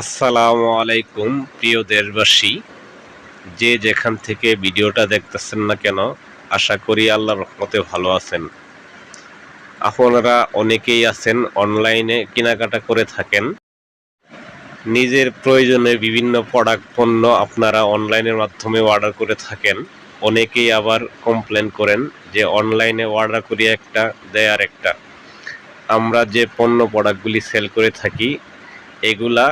আসসালামু আলাইকুম, প্রিয় দেশবাসী। যে যেখান থেকে ভিডিওটা দেখতেছেন না কেন, আশা করি আল্লাহর রহমতে ভালো আছেন। আপনারা অনেকেই আছেন, অনলাইনে কেনাকাটা করে থাকেন। নিজের প্রয়োজনে বিভিন্ন প্রোডাক্ট পণ্য আপনারা অনলাইনের মাধ্যমে অর্ডার করে থাকেন। অনেকেই আবার কমপ্লেন করেন যে অনলাইনে অর্ডার করি একটা, দেয় আর একটা আমরা যে পণ্য প্রোডাক্টগুলি সেল করে থাকি, এগুলা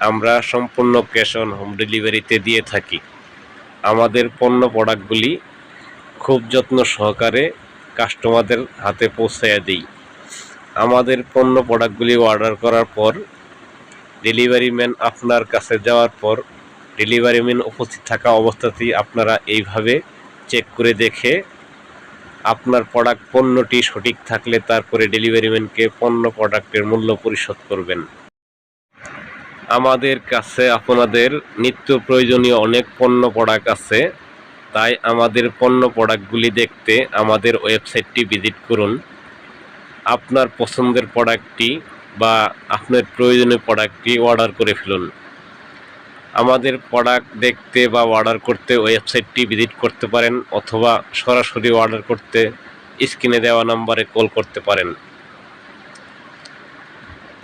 আমরা সম্পূর্ণ ক্যাশ অন হোম ডেলিভারিতে দিয়ে থাকি। আমাদের পণ্য প্রোডাক্টগুলি খুব যত্ন সহকারে কাস্টমারদের হাতে পৌঁছায় দিই। আমাদের পণ্য প্রোডাক্টগুলি অর্ডার করার পর ডেলিভারি ম্যান আপনার কাছে যাওয়ার পর ডেলিভারি ম্যান উপস্থিত থাকা অবস্থাতেই আপনারা এইভাবে চেক করে দেখে আপনার প্রোডাক্ট পণ্যটি সঠিক থাকলে তারপরে ডেলিভারি ম্যানকে পণ্য প্রোডাক্টের মূল্য পরিশোধ করবেন। আমাদের কাছে আপনাদের নিত্য প্রয়োজনীয় অনেক পণ্য প্রোডাক্ট আছে। তাই আমাদের পণ্য প্রোডাক্টগুলি দেখতে আমাদের ওয়েবসাইটটি ভিজিট করুন। আপনার পছন্দের প্রোডাক্টটি বা আপনার প্রয়োজনীয় প্রোডাক্টটি অর্ডার করে ফেলুন। আমাদের প্রোডাক্ট দেখতে বা অর্ডার করতে ওয়েবসাইটটি ভিজিট করতে পারেন অথবা সরাসরি অর্ডার করতে স্ক্রিনে দেওয়া নম্বরে কল করতে পারেন।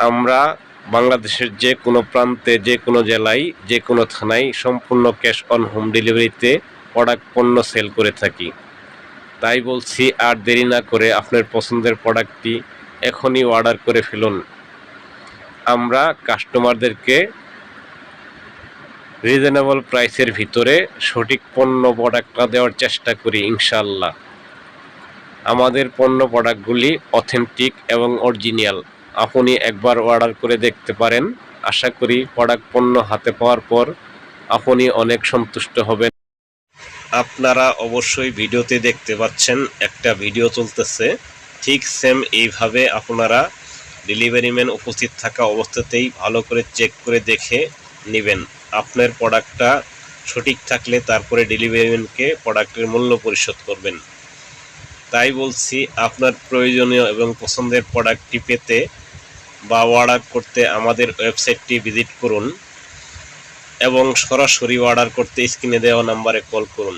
আমরা বাংলাদেশের যে কোনো প্রান্তে, যে কোনো জেলায়, যে কোনো থানায় সম্পূর্ণ ক্যাশ অন হোম ডেলিভারিতে প্রোডাক্ট পণ্য সেল করে থাকি। তাই বলছি, আর দেরি না করে আপনার পছন্দের প্রোডাক্টটি এখনই অর্ডার করে ফেলুন। আমরা কাস্টমারদেরকে রিজনেবল প্রাইসের ভিতরে সঠিক পণ্য প্রোডাক্টটা দেওয়ার চেষ্টা করি ইনশাল্লাহ আমাদের পণ্য প্রোডাক্টগুলি অথেন্টিক এবং অরিজিনাল। আপনি একবার অর্ডার করে দেখতে পারেন। আশা করি প্রোডাক্ট পণ্য হাতে পাওয়ার পর আপনি অনেক সন্তুষ্ট হবেন। আপনারা অবশ্যই ভিডিওতে দেখতে পাচ্ছেন, একটা ভিডিও চলতেছে। ঠিক সেম এইভাবে আপনারা ডেলিভারি ম্যান উপস্থিত থাকা অবস্থাতেই ভালো করে চেক করে দেখে নেবেন। আপনার প্রোডাক্টটা সঠিক থাকলে তারপরে ডেলিভারি ম্যানকে প্রোডাক্টের মূল্য পরিশোধ করবেন। তাই বলছি, আপনার প্রয়োজনীয় এবং পছন্দের প্রোডাক্টটি পেতে বা অর্ডার করতে আমাদের ওয়েবসাইটটি ভিজিট করুন এবং সরাসরি অর্ডার করতে স্ক্রিনে দেওয়া নাম্বারে কল করুন।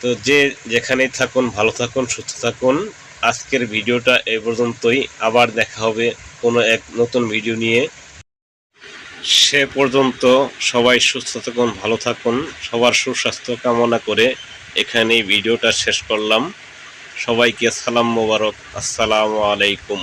তো যে যেখানেই থাকুন, ভালো থাকুন, সুস্থ থাকুন। আজকের ভিডিওটা এই পর্যন্তই। আবার দেখা হবে কোনো এক নতুন ভিডিও নিয়ে। সে পর্যন্ত সবাই সুস্থ থাকুন, ভালো থাকুন। সবার সুস্বাস্থ্য কামনা করে এখানেই ভিডিওটা শেষ করলাম। সবাইকে সালাম মোবারক। আসসালামু আলাইকুম।